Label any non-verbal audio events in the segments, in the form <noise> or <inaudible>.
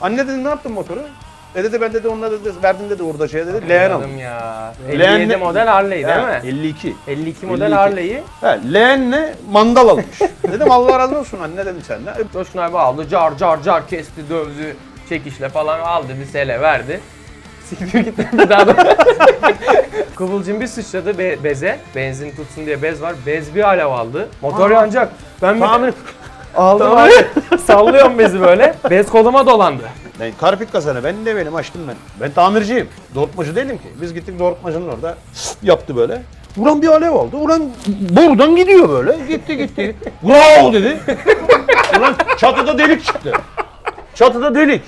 Anne dedi ne yaptın motoru? E dedi ben dedi onunla dedi verdim dedi orada şey dedi. Leğen aldım. Anladım ya. Leğen 57 ne- model Harley değil mi? 52. 52 model 52. Harley'i Ha, leğenle mandal almış. <laughs> dedim Allah razı olsun anne dedim sen de. E, Coşkun abi aldı car car car kesti dövdü çekişle falan aldı bir sele verdi. Siktir gitti <laughs> bir daha da. <laughs> Kıvılcım bir sıçradı be- beze. Benzin tutsun diye bez var. Bez bir alev aldı. Motor yanacak. Ben bir Tamir. Aldım abi. <laughs> Sallıyorum bezi böyle. Bez koluma dolandı. Ben karpik kazanı ben de benim açtım ben. Ben tamirciyim. Doğrultmacı değilim ki. Biz gittik doğrultmacının orada <laughs> yaptı böyle. Ulan bir alev aldı. Ulan borudan gidiyor böyle. Gitti gitti. <laughs> Wow dedi. Ulan çatıda delik çıktı. Çatıda delik.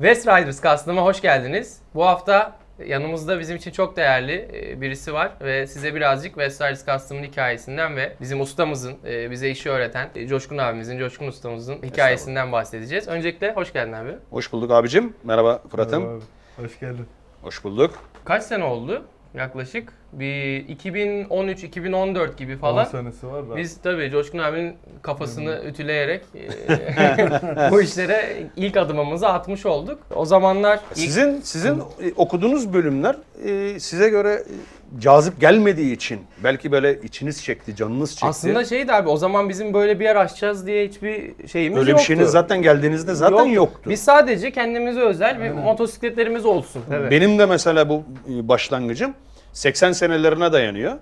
West Riders Custom'a hoş geldiniz. Bu hafta yanımızda bizim için çok değerli e, birisi var ve size birazcık West Riders Custom'ın hikayesinden ve bizim ustamızın, e, bize işi öğreten e, Coşkun abimizin, Coşkun ustamızın hikayesinden bahsedeceğiz. Öncelikle hoş geldin abi. Hoş bulduk abicim. Merhaba Fırat'ım. Merhaba abi. Hoş geldin. Hoş bulduk. Kaç sene oldu yaklaşık? Bir 2013-2014 gibi 10 falan. senesi var da. Biz tabii Coşkun abinin kafasını ütüleyerek e, <laughs> bu işlere ilk adımımızı atmış olduk. O zamanlar ilk Sizin sizin okuduğunuz bölümler e, size göre e, cazip gelmediği için belki böyle içiniz çekti, canınız çekti. Aslında şeydi abi o zaman bizim böyle bir yer açacağız diye hiçbir şeyimiz öyle bir yoktu. şeyiniz zaten geldiğinizde zaten yoktu. Biz sadece kendimize özel bir motosikletlerimiz olsun. Evet. Benim de mesela bu başlangıcım 80 senelerine dayanıyor.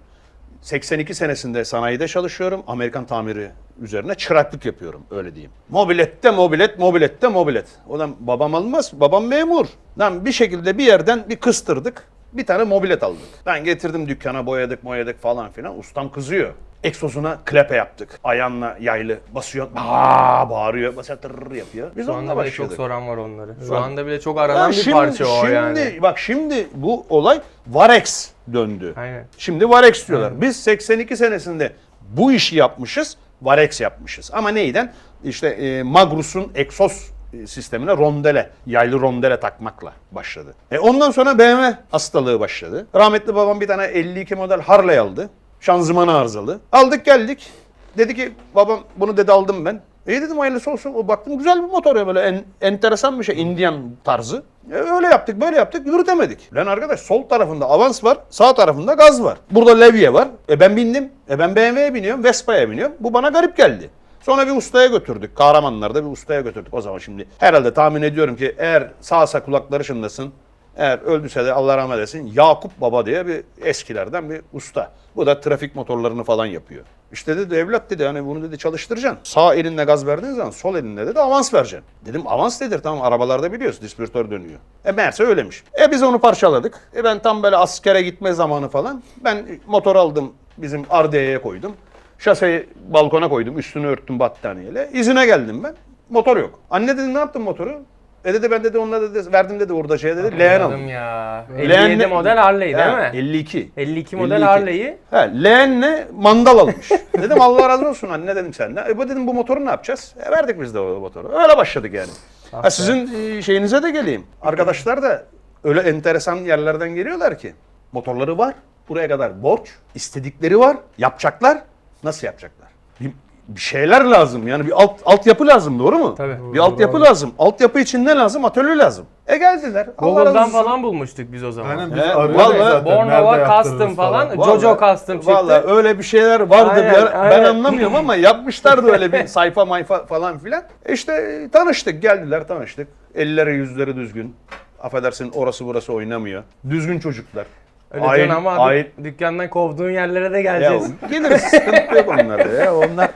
82 senesinde sanayide çalışıyorum. Amerikan tamiri üzerine çıraklık yapıyorum öyle diyeyim. Mobilette mobilet, mobilette mobilet. Ulan babam almaz, babam memur. Lan bir şekilde bir yerden bir kıstırdık. Bir tane mobilet aldık. Ben getirdim dükkana boyadık boyadık falan filan. Ustam kızıyor. Egzozuna klepe yaptık. Ayağınla yaylı basıyor. Aa bağırıyor. Basıyor yapıyor. Biz Şu onunla anda bile çok soran var onları. Şu an- anda bile çok aranan Ya bir parça o şimdi, yani. Bak şimdi bu olay Varex döndü. Aynen. Şimdi Varex diyorlar. Biz 82 senesinde bu işi yapmışız. Varex yapmışız. Ama neyden? İşte e, Magrus'un egzoz sistemine rondele, yaylı rondele takmakla başladı. E ondan sonra BMW hastalığı başladı. Rahmetli babam bir tane 52 model Harley aldı. Şanzımanı arızalı. Aldık geldik. Dedi ki babam bunu dedi aldım ben. İyi dedim hayırlısı olsun. O baktım güzel bir motor ya böyle en, enteresan bir şey. Indian tarzı. E, öyle yaptık böyle yaptık yürütemedik. Lan arkadaş sol tarafında avans var sağ tarafında gaz var. Burada levye var. E ben bindim. E ben BMW'ye biniyorum Vespa'ya biniyorum. Bu bana garip geldi. Sonra bir ustaya götürdük. Kahramanlar'da bir ustaya götürdük o zaman şimdi. Herhalde tahmin ediyorum ki eğer sağsa kulakları çınlasın. Eğer öldüyse de Allah rahmet eylesin Yakup Baba diye bir eskilerden bir usta. Bu da trafik motorlarını falan yapıyor. İşte dedi evlat dedi hani bunu dedi çalıştıracaksın. Sağ elinle gaz verdiğin zaman sol elinle dedi avans vereceksin. Dedim avans nedir tamam arabalarda biliyoruz distribütör dönüyor. E meğerse öylemiş. E biz onu parçaladık. E ben tam böyle askere gitme zamanı falan. Ben motor aldım bizim RD'ye koydum. Şaseyi balkona koydum üstünü örttüm battaniyeyle. İzine geldim ben. Motor yok. Anne dedi ne yaptın motoru? E dedi ben dedi onunla dedi verdim dedi orada şey dedi leğen aldım. Ya. Leğen 57 ne- model Harley değil mi? 52. 52 model 52. Harley'i He, leğenle mandal almış. <laughs> dedim Allah razı olsun anne dedim senden. E bu dedim bu motoru ne yapacağız? E verdik biz de o motoru. Öyle başladık yani. Ha, sizin e, şeyinize de geleyim. Arkadaşlar da öyle enteresan yerlerden geliyorlar ki. Motorları var. Buraya kadar borç. istedikleri var. Yapacaklar. Nasıl yapacaklar? Bir, bir şeyler lazım. Yani bir alt altyapı lazım doğru mu? Tabii. Bir altyapı lazım. Altyapı için ne lazım? Atölye lazım. E geldiler. Google'dan falan bulmuştuk biz o zaman. Aynen biz He, arıyorduk vallahi zaten. Bornova nerede Custom yaptırırız falan. Vallahi- Jojo Custom çıktı. Vallahi öyle bir şeyler vardı Aynen, bir ara. Ben aynen. anlamıyorum ama yapmışlardı öyle bir sayfa mayfa falan filan. İşte e, tanıştık geldiler tanıştık. Elleri yüzleri düzgün. Affedersin orası burası oynamıyor. Düzgün çocuklar. Öyle Aile- diyorsun ama abi, aile- dükkandan kovduğun yerlere de Ya, geleceğiz. geliriz sıkıntı yok onlarda ya. Onlar,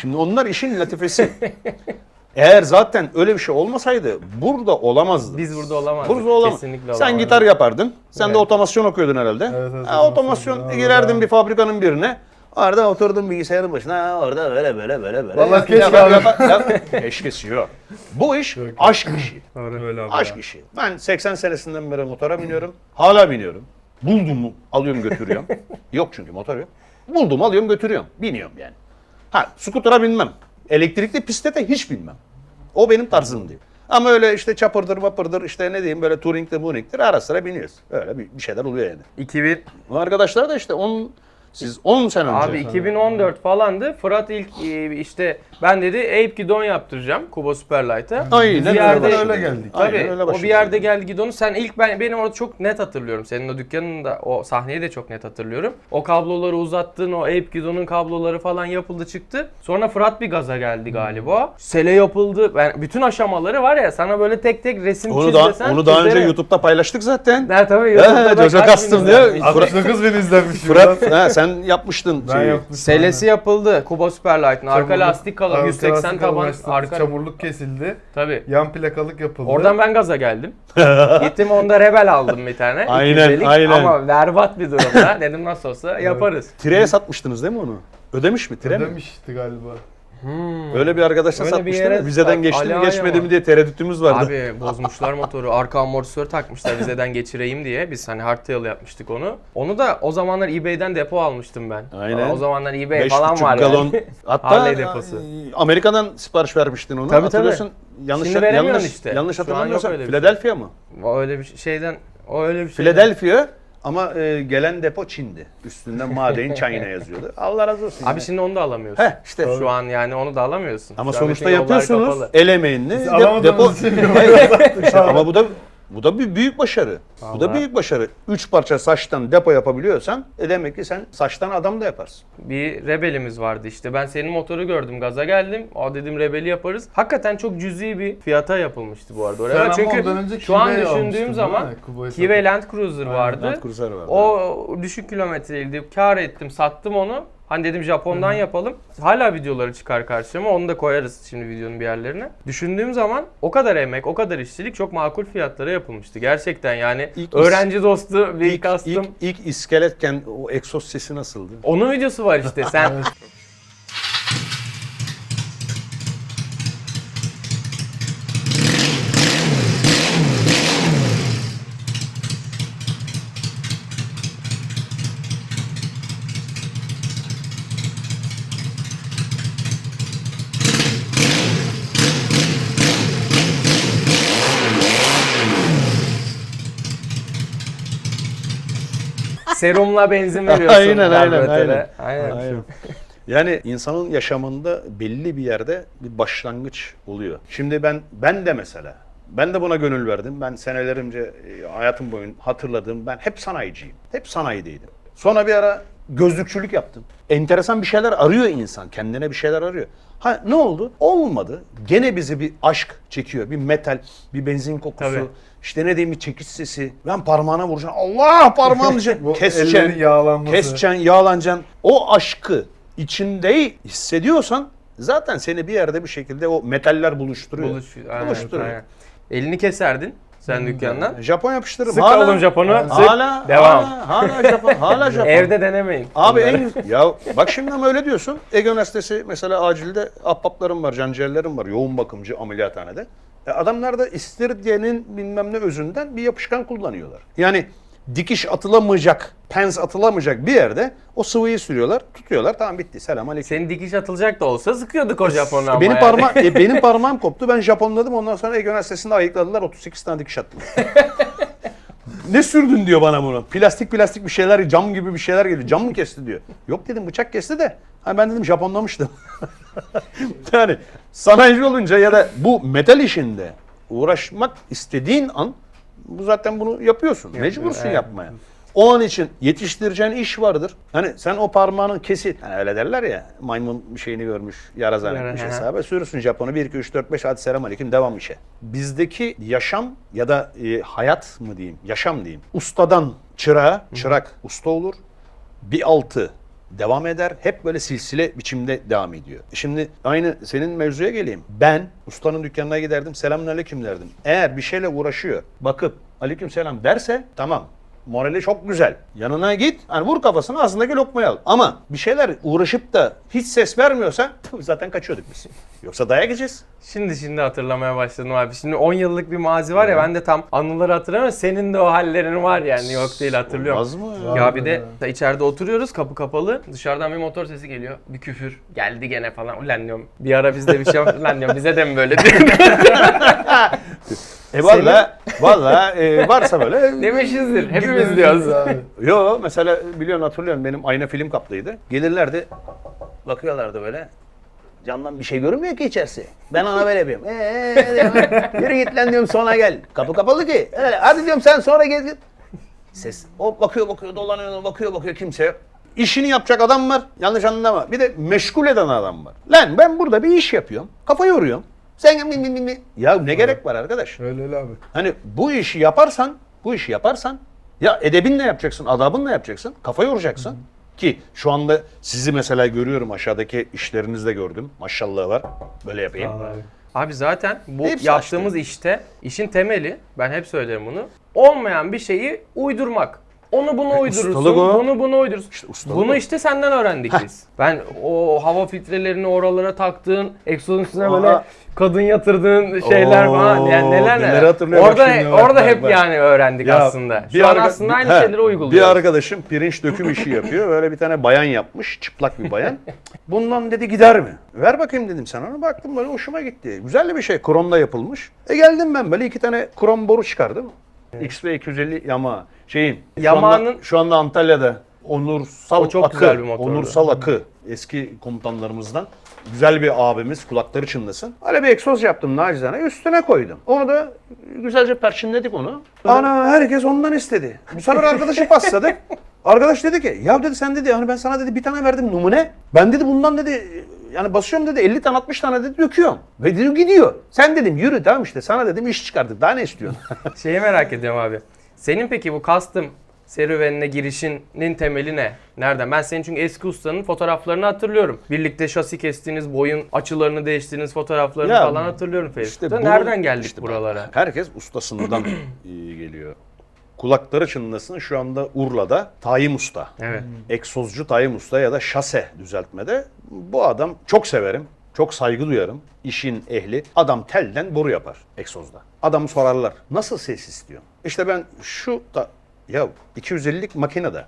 şimdi onlar işin latifesi. Eğer zaten öyle bir şey olmasaydı burada olamazdı. Biz burada olamazdık. Burada olamaz. Kesinlikle Sen olamazdık. gitar yapardın. Sen de Evet. otomasyon okuyordun herhalde. Evet, evet, ha, otomasyon. otomasyon girerdin bir fabrikanın birine. Orada oturdun bilgisayarın başına. Ha, orada böyle böyle böyle böyle. Vallahi keşke abi. Keşkesi yok. Bu iş aşk işi. Öyle abi Aşk işi. Ben 80 senesinden beri motora biniyorum. Hala biniyorum. Buldum mu alıyorum götürüyorum. <laughs> yok çünkü motor yok. Buldum alıyorum götürüyorum. Biniyorum yani. Ha skutura binmem. Elektrikli pistte de hiç bilmem. O benim tarzım değil. Ama öyle işte çapırdır mapırdır işte ne diyeyim böyle touring'dir touring'dir ara sıra biniyoruz. Öyle bir, bir şeyler oluyor yani. 2000 Bu arkadaşlar da işte 10 siz 10 sene önce. Abi 2014 falandı. Fırat ilk e, işte ben dedi Ape Gidon yaptıracağım Kuba Superlight'a. Aynen Bir yerde başladı. öyle geldik. Tabii Aynen öyle o bir yerde geldi Gidon'u. Sen ilk ben benim orada çok net hatırlıyorum. Senin o dükkanın da o sahneyi de çok net hatırlıyorum. O kabloları uzattığın o Ape Gidon'un kabloları falan yapıldı çıktı. Sonra Fırat bir gaza geldi galiba. Sele yapıldı. Ben bütün aşamaları var ya sana böyle tek tek resim Onu çiz da desen onu daha önce. YouTube'da paylaştık zaten. Ha, tabii He, YouTube'da da Jojo Custom diyor. izlenmiş. Fırat- 69 bin izlenmiş. Fırat ha, sen yapmıştın. Ben şeyi. yapmıştım. Selesi yapıldı Kuba Superlight'ın. Arka Çamurluk- lastik kalan arka 180 lastik taban arka. Çamurluk kesildi. Tabii. Yan plakalık yapıldı. Oradan ben gaza geldim. <laughs> Gittim onda Rebel aldım bir tane. Aynen, 250'lik. aynen. Ama berbat bir durumda. <laughs> Dedim nasıl olsa yaparız. Tireye satmıştınız değil mi onu? Ödemiş mi tire mi? Ödemişti galiba. Öyle bir arkadaşla Öyle bir satmıştı yere vizeden geçti mi geçmedi mi diye tereddütümüz vardı. Abi bozmuşlar motoru. Arka amortisör takmışlar vizeden geçireyim diye. Biz hani hardtail yapmıştık onu. Onu da o zamanlar eBay'den depo almıştım ben. Aynen. O zamanlar eBay Beş falan buçuk var galon. yani. <laughs> Hatta Harley deposu. e, Amerika'dan sipariş vermiştin onu. Tabii, Hatırlıyorsun. Yanlış Şimdi veremiyorsun yanlış işte. yanlış Şu an yok hatırlamıyorsam öyle bir şey. Philadelphia mı? O öyle bir şeyden o öyle bir şey. Philadelphia ama e, gelen depo Çin'di. Üstünden Made in China <laughs> yazıyordu. Allah razı olsun. Abi yani. şimdi onu da alamıyorsun. Heh işte. Şu an yani onu da alamıyorsun. Ama Şu sonuçta yapıyorsunuz. El emeğinle Biz de- alamadığımız depo. <laughs> Hayır, ama bu da bu da bir büyük başarı. Bu da Vallahi. büyük başarı. Üç parça saçtan depo yapabiliyorsan e demek ki sen saçtan adam da yaparsın. bir rebelimiz vardı işte. Ben senin motoru gördüm, gaza geldim. O dedim rebeli yaparız. Hakikaten çok cüzi bir fiyata yapılmıştı bu arada o rebel. Çünkü ondan önce şu an düşündüğüm zaman Kive Land Cruiser vardı. Land Cruiser vardı. O düşük kilometreydi. Kar ettim, sattım onu. Hani dedim Japon'dan yapalım. Hala videoları çıkar karşıma. Onu da koyarız şimdi videonun bir yerlerine. Düşündüğüm zaman o kadar emek, o kadar işçilik çok makul fiyatlara yapılmıştı. Gerçekten yani İlk öğrenci dostu bir ilk, kastım. ilk, ilk iskeletken o egzoz sesi nasıldı? Onun videosu var işte. Sen <laughs> serumla benzin <laughs> veriyorsun. Aynen, aynen, aynen. Aynen. <laughs> Aynen. Yani insanın yaşamında belli bir yerde bir başlangıç oluyor. Şimdi ben ben de mesela ben de buna gönül verdim. Ben senelerimce e, hayatım boyunca hatırladığım ben hep sanayiciyim. Hep sanayideydim. Sonra bir ara gözlükçülük yaptım. Enteresan bir şeyler arıyor insan. Kendine bir şeyler arıyor. Ha ne oldu? Olmadı. Gene bizi bir aşk çekiyor. Bir metal, bir benzin kokusu. Tabii. İşte ne diyeyim bir çekiç sesi. Ben parmağına vuracağım. Allah parmağım diyecek. <laughs> Keseceksin. yağlanması. Keseceksin, yağlanacaksın. O aşkı içinde hissediyorsan zaten seni bir yerde bir şekilde o metaller buluşturuyor. Buluş, aynen, Buluşturuyor. aynen. Elini keserdin sen dükkandan. Japon yapıştırırım. Sık hala, oğlum Japon'u. Sık. Hala, Devam. hala, hala Japon. Hala <laughs> Japon. Evde denemeyin. Abi en ya bak şimdi ama öyle diyorsun. Ege Üniversitesi mesela acilde ahbaplarım var, canciğerlerim var. Yoğun bakımcı ameliyathanede. E adamlar da istiridyenin bilmem ne özünden bir yapışkan kullanıyorlar. Yani dikiş atılamayacak, pens atılamayacak bir yerde o sıvıyı sürüyorlar, tutuyorlar. Tamam bitti. Selam aleyküm. Senin dikiş atılacak da olsa sıkıyorduk o Japon'u ama Benim yani. parmağım <laughs> e, benim parmağım koptu. Ben Japonladım. Ondan sonra Ege Üniversitesi'nde ayıkladılar. 38 tane dikiş attım. <laughs> ne sürdün diyor bana bunu. Plastik plastik bir şeyler, cam gibi bir şeyler geliyor. Cam mı kesti diyor. Yok dedim bıçak kesti de. Ha ben dedim Japonlamıştım. <laughs> yani sanayici olunca ya da bu metal işinde uğraşmak istediğin an bu zaten bunu yapıyorsun. Mecbursun evet. yapmaya. O an için yetiştireceğin iş vardır. Hani sen o parmağının kesi, hani öyle derler ya maymun şeyini görmüş, yara zannetmiş Yara, hesabı. Sürürsün Japon'u 1, 2, 3, 4, 5 hadi selam aleyküm devam işe. Bizdeki yaşam ya da e, hayat mı diyeyim, yaşam diyeyim. Ustadan çırağa, çırak usta olur. Bir altı devam eder. Hep böyle silsile biçimde devam ediyor. Şimdi aynı senin mevzuya geleyim. Ben ustanın dükkanına giderdim. Selamünaleyküm derdim. Eğer bir şeyle uğraşıyor, bakıp aleyküm selam derse tamam. Morali çok güzel. Yanına git. Hani vur kafasına ağzındaki lokmayı al. Ama bir şeyler uğraşıp da hiç ses vermiyorsa zaten kaçıyorduk biz. Yoksa dayak yiyeceğiz. Şimdi şimdi hatırlamaya başladım abi. Şimdi 10 yıllık bir mazi var ya ben de tam anıları hatırlamıyorum. Senin de o hallerin var yani yok değil hatırlıyorum. Olmaz mı? ya? Ya bir de içeride oturuyoruz kapı kapalı. Dışarıdan bir motor sesi geliyor. Bir küfür. Geldi gene falan. Ulan diyorum. Bir ara bizde bir şey yok. Ulan diyorum bize de mi böyle. <laughs> <laughs> E valla, valla e, varsa böyle. <laughs> Demişizdir. Hepimiz diyoruz. abi. Yo mesela biliyorsun hatırlıyorum benim ayna film kaplıydı. Gelirlerdi bakıyorlardı böyle. Camdan bir şey görünmüyor ki içerisi. Ben ona böyle yapıyorum. Eee diyorum. <laughs> Yürü git lan diyorum sonra gel. Kapı kapalı ki. Öyle, hadi diyorum sen sonra gel. git. Ses. O bakıyor bakıyor dolanıyor bakıyor bakıyor kimse yok. İşini yapacak adam var. Yanlış anlama. Bir de meşgul eden adam var. Lan ben burada bir iş yapıyorum. Kafa yoruyorum. Sen mi mi mi mi. Ya ne gerek var arkadaş? Öyle öyle abi. Hani bu işi yaparsan, bu işi yaparsan ya edebinle yapacaksın, adabınla yapacaksın, kafa yoracaksın. Ki şu anda sizi mesela görüyorum aşağıdaki işlerinizde gördüm. Maşallah var. Böyle yapayım. Abi zaten bu Hepsi yaptığımız işte işin temeli ben hep söylerim bunu. Olmayan bir şeyi uydurmak. Onu bunu uydurursun, ustalık o. bunu bunu uydurursun. İşte ustalık bunu o. işte senden öğrendik biz. Ben o hava filtrelerini oralara taktığın, egzozun üstüne Aha. böyle kadın yatırdığın şeyler Oo, falan yani neler neler. hatırlıyorum Orada şimdi bak, orada bak, hep bak. yani öğrendik Ya, aslında. Şu an arka- aslında aynı he, şeyleri uyguluyoruz. Bir arkadaşım pirinç döküm işi yapıyor. Böyle bir tane bayan yapmış. Çıplak bir bayan. <laughs> Bundan dedi gider mi? Ver bakayım dedim sana. Ona baktım böyle hoşuma gitti. Güzel bir şey. Kromda yapılmış. E geldim ben böyle iki tane krom boru çıkardım. XV 250 Yamaha. Şeyin. şu Yamaha'nın- anda- Şu anda Antalya'da Onursal O çok Akı. güzel bir motordu. Onursal Akı. Eski komutanlarımızdan. Güzel bir abimiz kulakları çınlasın. Öyle bir egzoz yaptım nacizane üstüne koydum. Onu da güzelce perçinledik onu. Ana herkes ondan istedi. Bu sefer arkadaşı <laughs> pasladık. Arkadaş dedi ki ya dedi sen dedi hani ben sana dedi bir tane verdim numune. Ben dedi bundan dedi yani basıyorum dedi 50 tane 60 tane dedi döküyorum. Ve dedi gidiyor. Sen dedim yürü tamam işte sana dedim iş çıkardık daha ne istiyorsun? <laughs> Şeyi merak ediyorum abi. Senin peki bu custom serüvenine girişinin temeli ne? Nereden? Ben senin çünkü eski ustanın fotoğraflarını hatırlıyorum. Birlikte şasi kestiğiniz, boyun açılarını değiştirdiğiniz fotoğraflarını Ya, falan hatırlıyorum Facebook'ta. bunu- Nereden geldik işte buralara? Herkes ustasından <clears throat> geliyor. Kulakları çınlasın şu anda Urla'da Tayyim Usta. Evet. egzozcu Tayyip Usta ya da şase düzeltmede bu adam çok severim. Çok saygı duyarım. İşin ehli. Adam telden boru yapar egzozda. Adamı sorarlar. Nasıl ses istiyor? İşte ben şu da ya 250'lik makinede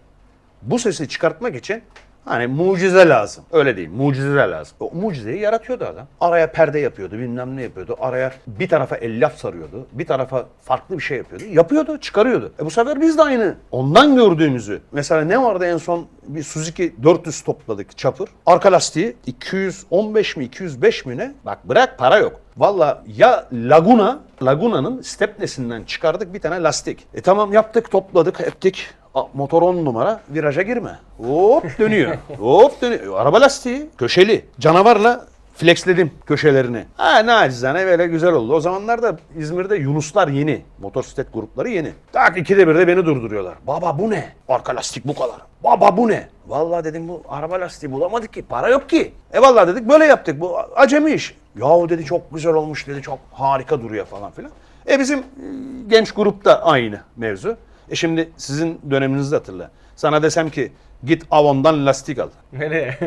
bu sesi çıkartmak için hani mucize lazım. Öyle değil. Mucize lazım. O mucizeyi yaratıyordu adam. Araya perde yapıyordu, bilmem ne yapıyordu. Araya bir tarafa elyaf sarıyordu. Bir tarafa farklı bir şey yapıyordu. Yapıyordu, çıkarıyordu. E bu sefer biz de aynı. Ondan gördüğümüzü. Mesela ne vardı en son bir Suzuki 400 topladık çapır. Arka lastiği 215 mi 205 mi ne? Bak bırak para yok. Valla ya Laguna, Laguna'nın stepnesinden çıkardık bir tane lastik. E tamam yaptık, topladık, ettik. Motor 10 numara, viraja girme. Hop dönüyor. Hop dönüyor. Araba lastiği, köşeli. Canavarla flexledim köşelerini. Ha nacizane böyle güzel oldu. O zamanlarda İzmir'de Yunuslar yeni. Motosiklet grupları yeni. Tak ikide bir de beni durduruyorlar. Baba bu ne? Arka lastik bu kadar. Baba bu ne? Vallahi dedim bu araba lastiği bulamadık ki. Para yok ki. E vallahi dedik böyle yaptık. Bu acemi iş. Yahu dedi çok güzel olmuş dedi. Çok harika duruyor falan filan. E bizim e, genç grupta aynı mevzu. E şimdi sizin döneminizde hatırla. Sana desem ki git Avon'dan lastik al. Nereye?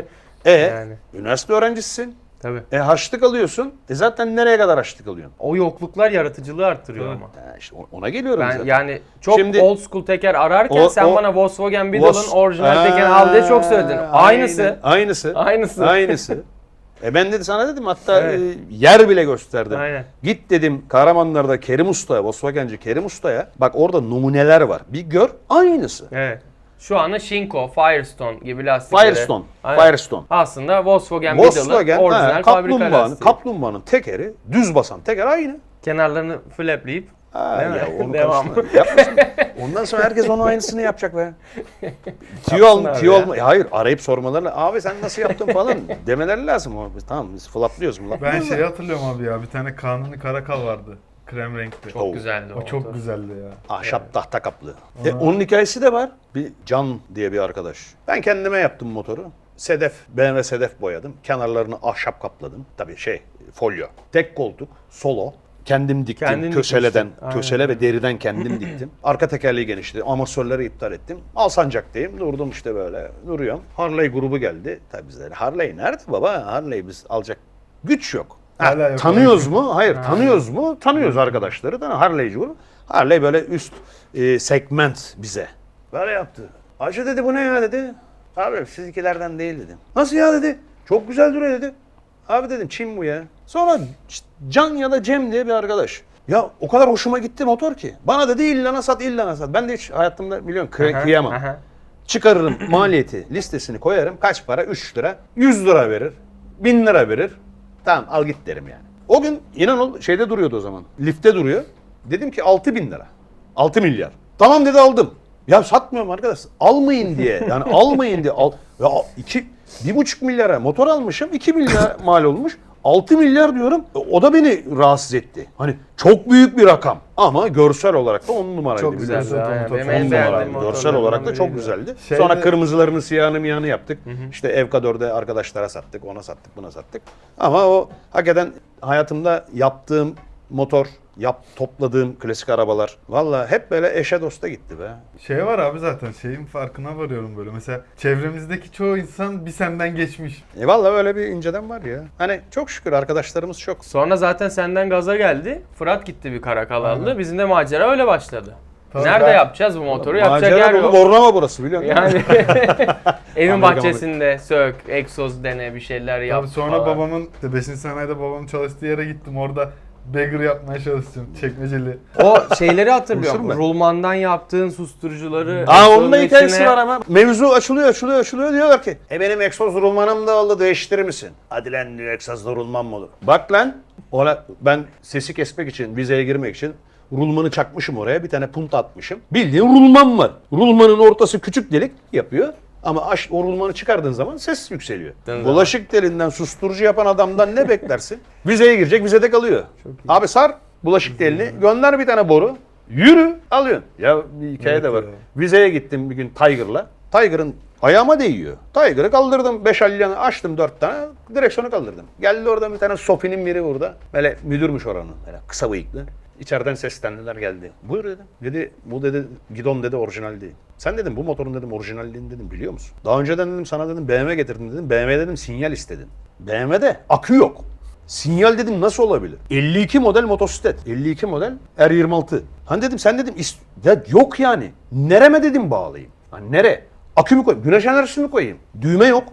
E Yani. üniversite öğrencisisin. Tabii. E harçlık alıyorsun. E zaten nereye kadar harçlık alıyorsun? O yokluklar yaratıcılığı arttırıyor ama. İşte o- ona geliyorum Ben zaten. yani çok Şimdi- old school teker ararken O- sen o- bana Volkswagen Beetle'ın Vos- orijinal tekerini Aa, al diye çok söyledin. Aynısı. aynen, Aynısı. Aynısı. Aynısı. <laughs> E ben dedi sana dedim hatta Evet. e, yer bile gösterdim. Aynen. Git dedim Kahramanlar'da Kerim Usta'ya, Volkswagenci Kerim Usta'ya. Bak orada numuneler var. Bir gör aynısı. Evet. Şu anda Shinko, Firestone gibi lastikleri. Firestone. Aynen. Firestone. Aslında Volkswagen, Beetle'ın Volkswagen orijinal ha, fabrika kaplumbağanın, lastiği. kaplumbağanın tekeri, düz basan teker aynı. Kenarlarını flapleyip Mi? ya onu Devam. karıştırma. Yapmasın. <laughs> Ondan sonra herkes onun aynısını yapacak be. Tiyo al, Yapsınlar tiyo ya. Hayır arayıp sormalarla abi sen nasıl yaptın falan <laughs> demeleri lazım. O, biz- Tamam biz flaplıyoruz mu? Ben şeyi hatırlıyorum abi ya. Bir tane kanuni karakal vardı. Krem renkli. çok Oo. güzeldi o. O çok güzeldi ya. Ahşap tahta kaplı. E, onun hikayesi de var. Bir Can diye bir arkadaş. Ben kendime yaptım motoru. Sedef, BMW sedef boyadım. Kenarlarını ahşap kapladım. Tabii şey, folyo. Tek koltuk, solo. Kendim diktim. Kendin köseleden, dikmiştin. Aynen. kösele ve deriden kendim <clears throat> diktim. Arka tekerleği genişledi. Amatörleri iptal ettim. Alsancak'tayım. Durdum işte böyle. Duruyorum. Harley grubu geldi. Tabii bizler. Harley nerede baba? Harley biz alacak güç yok. Ha, Hala yok. tanıyoruz mu? Hayır. Tanıyoruz mu? Tanıyoruz arkadaşları. da Harley'ci grubu. Harley böyle üst e, segment bize. Böyle yaptı. Ayşe dedi bu ne ya dedi. Abi sizinkilerden değil dedim. Nasıl ya dedi. Çok güzel duruyor dedi. Abi dedim Çin bu ya. Sonra Can ya da Cem diye bir arkadaş. Ya o kadar hoşuma gitti motor ki. Bana dedi illana sat illana sat. Ben de hiç hayatımda biliyorsun kıy- kıyamam. Çıkarırım <clears throat> maliyeti listesini koyarım. Kaç para? 3 lira. 100 lira verir. 1000 lira verir. Tamam al git derim yani. O gün inan ol şeyde duruyordu o zaman. Lifte duruyor. Dedim ki 6 bin lira. 6 milyar. Tamam dedi aldım. Ya satmıyorum arkadaş. Almayın diye. Yani almayın diye. Al, ya iki, bir buçuk milyara motor almışım. 2 milyar <laughs> mal olmuş. 6 milyar diyorum. E, O da beni rahatsız etti. Hani çok büyük bir rakam. Ama görsel olarak da 10 numaraydı. Çok güzel. biliyorsun. Aynen, motor, Benim On numaraydı. Görsel olarak da çok güzeldi. Şeyde- Sonra kırmızılarını siyahını miyahını yaptık. İşte Evkador'da arkadaşlara sattık, ona sattık, buna sattık. Ama o hakikaten hayatımda yaptığım motor, yap topladığım klasik arabalar. Valla hep böyle eşe dosta gitti be. Şey var abi zaten şeyin farkına varıyorum böyle. Mesela çevremizdeki çoğu insan bir senden geçmiş. E valla öyle bir inceden var ya. Hani çok şükür arkadaşlarımız çok. Sonra zaten senden gaza geldi. Fırat gitti bir Karakalallı. Bizim de macera öyle başladı. Tabii Nerede ben- yapacağız bu motoru? Yapacak yer Macera dolu yok. Bornova burası biliyor musun? Yani <laughs> evin Amerikan bahçesinde sök, egzoz dene, bir şeyler yap. Tabii sonra falan. babamın, işte 5. sanayide babamın çalıştığı yere gittim. Orada bagger yapmaya çalıştım. Çekmeceli. O şeyleri hatırlıyorum. Ben. Rulmandan yaptığın susturucuları. Aa onun da hikayesi var ama. Mevzu açılıyor açılıyor açılıyor diyorlar ki. E benim egzoz rulmanım da oldu değiştirir misin? Hadi lan diyor egzoz rulman mı olur? Bak lan ona ben sesi kesmek için vizeye girmek için rulmanı çakmışım oraya bir tane punta atmışım. Bildiğin rulman var. Rulmanın ortası küçük delik yapıyor. Ama aş, o rulmanı çıkardığın zaman ses yükseliyor. Dın. Bulaşık telinden susturucu yapan adamdan ne beklersin? <laughs> Vizeye girecek vizede kalıyor. Abi sar bulaşık telini gönder bir tane boru. Yürü alıyorsun. Ya bir hikaye Evet de var. ya. Vizeye gittim bir gün Tiger'la. Tiger'ın ayağıma değiyor. Tiger'ı kaldırdım. Beş alyanı açtım dört tane. Direksiyonu kaldırdım. Geldi orada bir tane Sofi'nin biri burada. Böyle müdürmüş oranın. Böyle kısa bıyıklı. İçeriden seslendiler geldi. Buyur dedim. Dedi bu dedi gidon dedi orijinal değil. Sen dedim bu motorun dedim orijinalliğini dedim biliyor musun? Daha önceden dedim sana dedim BMW getirdim dedim. BMW dedim sinyal istedin. BMW'de akü yok. Sinyal dedim nasıl olabilir? 52 model motosiklet. 52 model R26. Hani dedim sen dedim ya yok yani. Nereme dedim bağlayayım. Hani nere? Akü mü koyayım? Güneş enerjisi mi koyayım? Düğme yok.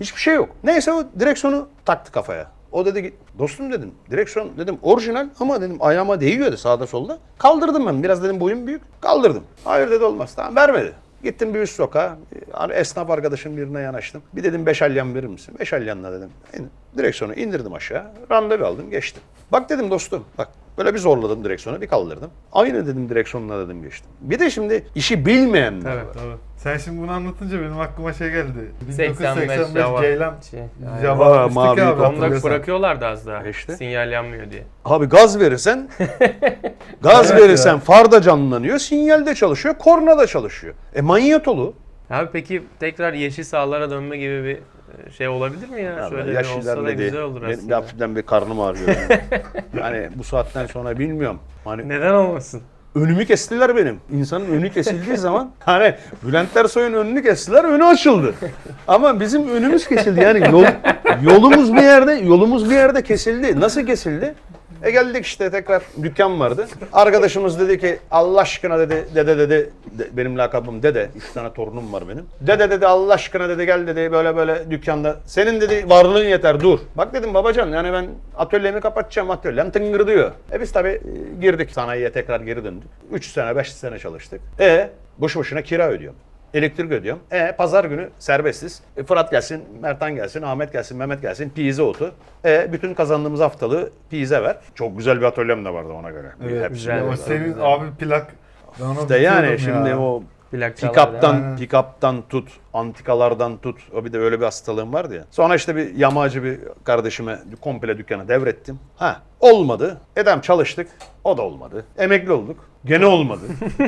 Hiçbir şey yok. Neyse o direksiyonu taktı kafaya. O dedi dostum dedim direksiyon dedim orijinal ama dedim ayağıma değiyor dedi sağda solda. Kaldırdım ben biraz dedim boyum büyük. Kaldırdım. Hayır dedi olmaz tamam vermedi. Gittim bir üst sokağa. bir Esnaf arkadaşım birine yanaştım. Bir dedim beş alyan verir misin? Beş alyanla dedim. İn- Direksiyonu indirdim aşağı. Randevu aldım geçtim. Bak dedim dostum bak böyle bir zorladım direksiyonu bir kaldırdım. Aynı dedim direksiyonla dedim geçtim. Bir de şimdi işi bilmeyenler Evet. var. Tabii. Sen şimdi bunu anlatınca benim aklıma şey geldi. 85 1985 Java. Ceylan. Şey, aynen. Java Aa, almıştık mavi ya abi hatırlıyorsan. bırakıyorlardı az daha. İşte. Sinyal yanmıyor diye. Abi gaz verirsen <laughs> gaz Evet verirsen ya. far da canlanıyor, sinyal de çalışıyor, korna da çalışıyor. E manyetolu. Abi peki tekrar yeşil sahalara dönme gibi bir şey olabilir mi ya? Şöyle bir yaş olsa da güzel olur Benim aslında. hafiften bir karnım ağrıyor. Yani. <laughs> yani bu saatten sonra bilmiyorum. Hani Neden olmasın? önümü kestiler benim. İnsanın önü kesildiği zaman <laughs> hani Bülent Ersoy'un önünü kestiler, önü açıldı. Ama bizim önümüz kesildi. Yani yol, yolumuz bir yerde, yolumuz bir yerde kesildi. Nasıl kesildi? E geldik işte tekrar dükkan vardı. Arkadaşımız dedi ki Allah aşkına dedi dede dedi de- benim lakabım dede. Üç tane torunum var benim. Dede dedi Allah aşkına dedi gel dedi böyle böyle dükkanda. Senin dedi varlığın yeter dur. Bak dedim babacan yani ben atölyemi kapatacağım atölyem tıngır diyor. E biz tabii e, girdik sanayiye tekrar geri döndük. 3 sene 5 sene çalıştık. E boş boşuna kira ödüyorum. Elektrik ödüyorum. E pazar günü serbestiz. E, Fırat gelsin, Mertan gelsin, Ahmet gelsin, Mehmet gelsin. Piyize otu. E bütün kazandığımız haftalığı piyize ver. Çok güzel bir atölyem de vardı ona göre. Evet, Hepsi güzel. Senin abi plak. Ben onu İşte yani biliyordum şimdi ya. o pick-up'tan, pick-up'tan tut, antikalardan tut. O bir de öyle bir hastalığım vardı ya. Sonra işte bir yamacı bir kardeşime komple dükkanı devrettim. Ha olmadı. Edem çalıştık. O da olmadı. Emekli olduk. Gene olmadı.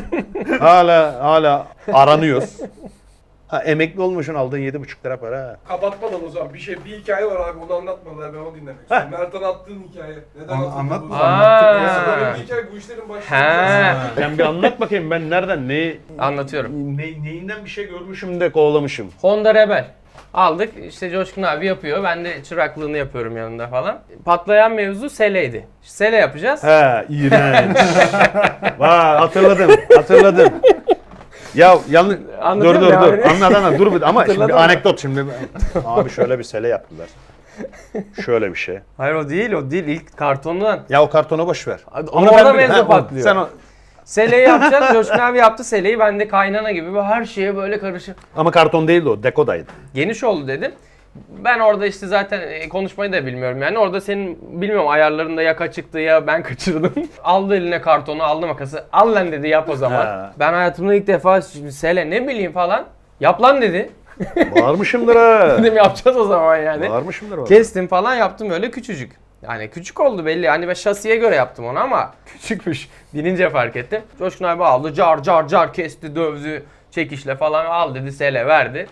<laughs> hala hala aranıyoruz. Ha emekli olmuşsun aldığın 7,5 lira para. Kapatmadan o zaman bir şey bir hikaye var abi onu anlatmadılar ben onu dinlemek istiyorum. Mert'e attığın hikaye. Neden An- atıldın? anlat bu? mı? Aa. Anlattık Böyle ya. bir hikaye bu işlerin başında. Ha. Sen bir anlat bakayım ben nereden neyi Anlatıyorum. ne, neyinden bir şey görmüşüm de kovalamışım. Honda Rebel. Aldık işte Coşkun abi yapıyor. Ben de çıraklığını yapıyorum yanında falan. Patlayan mevzu Sele'ydi. Sele yapacağız. He iğrenç. <laughs> Vay hatırladım hatırladım. Ya yanlış dur Anlatıyor dur mu dur yani? anlat anlat dur bir ama şimdi Hatırladın anekdot şimdi. Abi şöyle bir sele yaptılar. Şöyle bir şey. Hayır o değil o değil ilk kartondan. Ya o kartonu boş ver. Ama Onu orada mevzu Ha, o- patlıyor. Sen o, Seleyi yapacağız. Coşkun abi yaptı Seleyi. Ben de kaynana gibi böyle her şeye böyle karışık. ama karton değildi o dekodaydı. Geniş oldu dedim. Ben orada işte zaten e, konuşmayı da bilmiyorum yani. Orada senin bilmiyorum ayarlarında ya kaçıktı ya ben <laughs> kaçırdım. aldı eline kartonu aldı makası. Al lan dedi yap o zaman. Ben hayatımda ilk defa şimdi Sele ne bileyim falan. Yap lan dedi. <laughs> Bağırmışımdır ha. Dedim yapacağız o zaman yani. Bağırmışımdır o. Kestim falan yaptım öyle küçücük. Yani küçük oldu belli. Hani ben şasiye göre yaptım onu ama <laughs> küçükmüş. Binince fark ettim. Coşkun abi aldı car car car kesti dövdü çekişle falan al dedi sele verdi.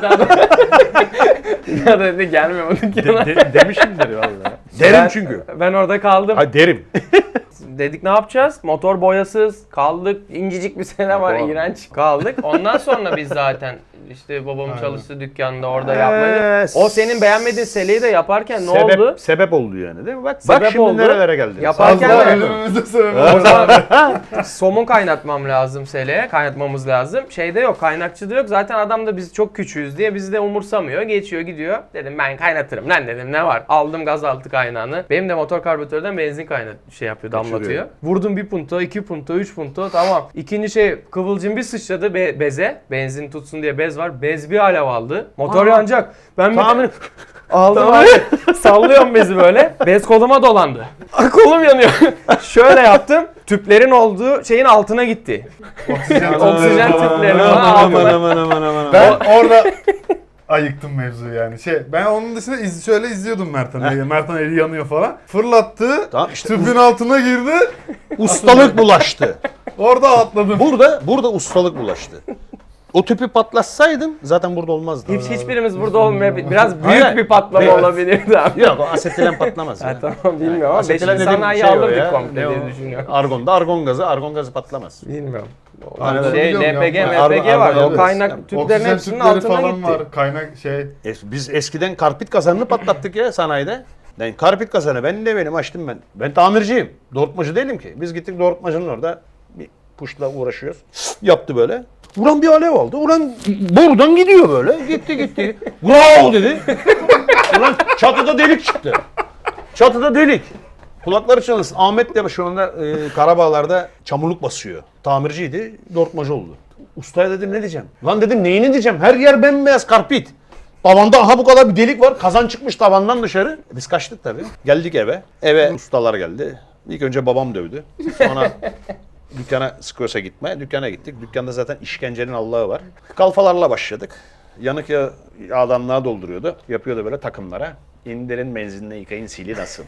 Daha da- dedi gelme bu dükkana. De, de, demişimdir vallahi. Derim Ben- çünkü. Ben orada kaldım. Ha derim. <laughs> Dedik ne yapacağız? Motor boyasız kaldık. İncicik bir sene var Motor. iğrenç. Kaldık. Ondan sonra biz zaten işte babamın Aynen. çalıştığı dükkanda orada. Ee, O senin beğenmediğin seleyi de yaparken ne sebep, oldu? Sebep oldu yani değil mi? Bak, Sebep bak şimdi oldu. nerelere geldi. Yaparken de- <laughs> <laughs> somun kaynatmam lazım seleye. Kaynatmamız lazım. Şeyde yok, kaynakçıda yok. Zaten adam da biz çok küçüğüz diye bizi de umursamıyor. Geçiyor gidiyor. Dedim ben kaynatırım. Lan dedim ne var? Aldım gaz altı kaynağını. Benim de motor karbüratörden benzin kaynat şey yapıyor, damlatıyor. Kaçırıyor. Vurdum bir punto, iki punto, üç punto. Tamam. İkinci şey kıvılcım bir sıçradı be- beze. Benzin tutsun diye bez var. Bez bir alev aldı. Motor Aa. yanacak. Ben Tahmin <laughs> Aldım abi. Sallıyorum bezi böyle. Bez koluma dolandı. <laughs> Kolum yanıyor. <laughs> Şöyle yaptım. Tüplerin olduğu şeyin altına gitti. Oksijen, Oksijen tüpleri Aman falan aman altına. aman aman aman. Ben orada ayıktım mevzuyu yani. Şey ben onun dışında iz, şöyle izliyordum Mert'in. Mert'in eli yanıyor falan. Fırlattı. Tamam işte Tüpün altına girdi. ustalık bulaştı. Orada atladım. Burada burada ustalık bulaştı. O tüpü patlatsaydın zaten burada olmazdı. Hiç, hiçbirimiz burada olmayabilir. Biraz büyük Hayır. bir patlama Evet. olabilirdi abi. Yok o asetilen patlamaz <laughs> Ha, ya. tamam bilmiyorum ama Asetilen beşinci dediğim sanayi şey o alırdık ya. komple Ne diye o? düşünüyorum. Argonda argon gazı, argon gazı patlamaz. Bilmiyorum. Argon şey, biliyorum LPG. MPG var. O evet. kaynak tüplerin Oksijen hepsinin tüpleri altına falan gitti. var. Kaynak şey. Es- biz eskiden karpit kazanını patlattık ya sanayide. Yani karpit kazanı ben de benim açtım ben. Ben tamirciyim. Doğrultmacı değilim ki. Biz gittik doğrultmacının orada bir puşla uğraşıyoruz. Yaptı böyle. Ulan bir alev aldı. Ulan buradan gidiyor böyle. Gitti gitti. Wow dedi. Ulan çatıda delik çıktı. Çatıda delik. Kulakları çalınsın. Ahmet de şu anda e, Karabağlar'da çamurluk basıyor. Tamirciydi. Doğrultmacı oldu. Ustaya dedim ne diyeceğim? Lan dedim neyini diyeceğim? Her yer bembeyaz karpit. Tavanda aha bu kadar bir delik var. Kazan çıkmış tavandan dışarı. Biz kaçtık tabii. Geldik eve. Eve ustalar geldi. İlk önce babam dövdü. Sonra dükkana Skoyos'a gitmeye. Dükkana gittik. Dükkanda zaten işkencenin Allah'ı var. Kalfalarla başladık. Yanık yağ adamlığa dolduruyordu. Yapıyordu böyle takımlara. İndirin benzinle yıkayın sili nasıl?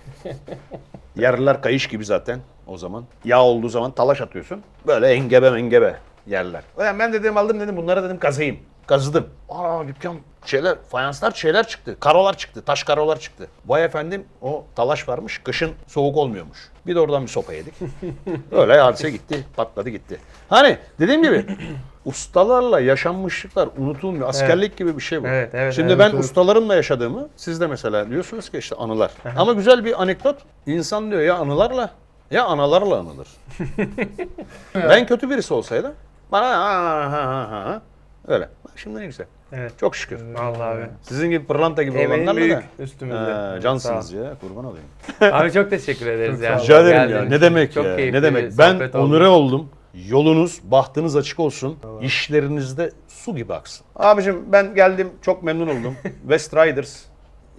<laughs> Yerler kayış gibi zaten o zaman. Yağ olduğu zaman talaş atıyorsun. Böyle engebe mengebe yerler. Ben dedim aldım dedim bunlara dedim kazıyım. Kazıdım. Aa dükkan şeyler, fayanslar şeyler çıktı. Karolar çıktı. Taş karolar çıktı. Vay efendim o talaş varmış. Kışın soğuk olmuyormuş. Bir de oradan bir sopa yedik. <laughs> Öyle hadise gitti. Patladı gitti. Hani dediğim gibi <clears throat> ustalarla yaşanmışlıklar unutulmuyor. Askerlik gibi bir şey bu. Evet, evet, Şimdi evet, ben evet. ustalarımla yaşadığımı siz de mesela diyorsunuz ki işte anılar. Ama güzel bir anekdot. İnsan diyor ya anılarla ya analarla anılır. <laughs> ben kötü birisi olsaydım bana ha, ha, ha, ha. Öyle. Şimdi ne güzel. Evet. Çok şükür. Vallahi abi. Sizin gibi pırlanta gibi Emeğin olanlarla büyük da üstümüzde. Evet, cansınız ya kurban olayım. ol. <laughs> Abi çok teşekkür ederiz ya. Rica ederim ya. Ne demek Çok ya? Ne demek? Ben onure oldum. Yolunuz, bahtınız açık olsun. İşlerinizde su gibi aksın. Abicim ben geldim çok memnun oldum. <laughs> West Riders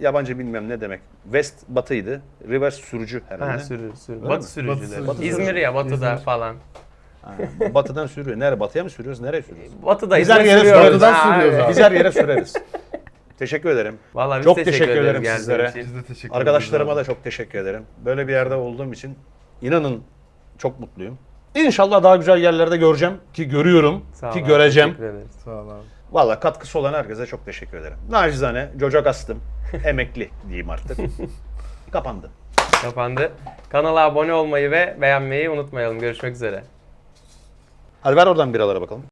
yabancı bilmem ne demek. West batıydı. Reverse sürücü herhalde. Ha, sürü, sürü. Batı sürücüleri. Batı. İzmir ya batıda İzmir. falan. Ha, Batıdan sürüyor. Nereye? Batıya mı sürüyoruz? Nereye sürüyoruz? Batıda Biz her yere sürüyoruz. Batıdan sürüyoruz abi. Biz her yere süreriz. <laughs> teşekkür ederim. Vallahi biz Çok teşekkür, teşekkür ederim sizlere. Biz de teşekkür. Arkadaşlarıma da çok teşekkür ederim. Böyle bir yerde olduğum için inanın çok mutluyum. İnşallah daha güzel yerlerde göreceğim ki görüyorum Sağ ol ki abi, göreceğim. Sağ ol abi. Valla katkısı olan herkese çok teşekkür ederim. Nacizane Coca Kastım <laughs> emekli diyeyim artık. Kapandı. Kapandı. Kanala abone olmayı ve beğenmeyi unutmayalım. Görüşmek üzere. Hadi ver oradan biralara bakalım.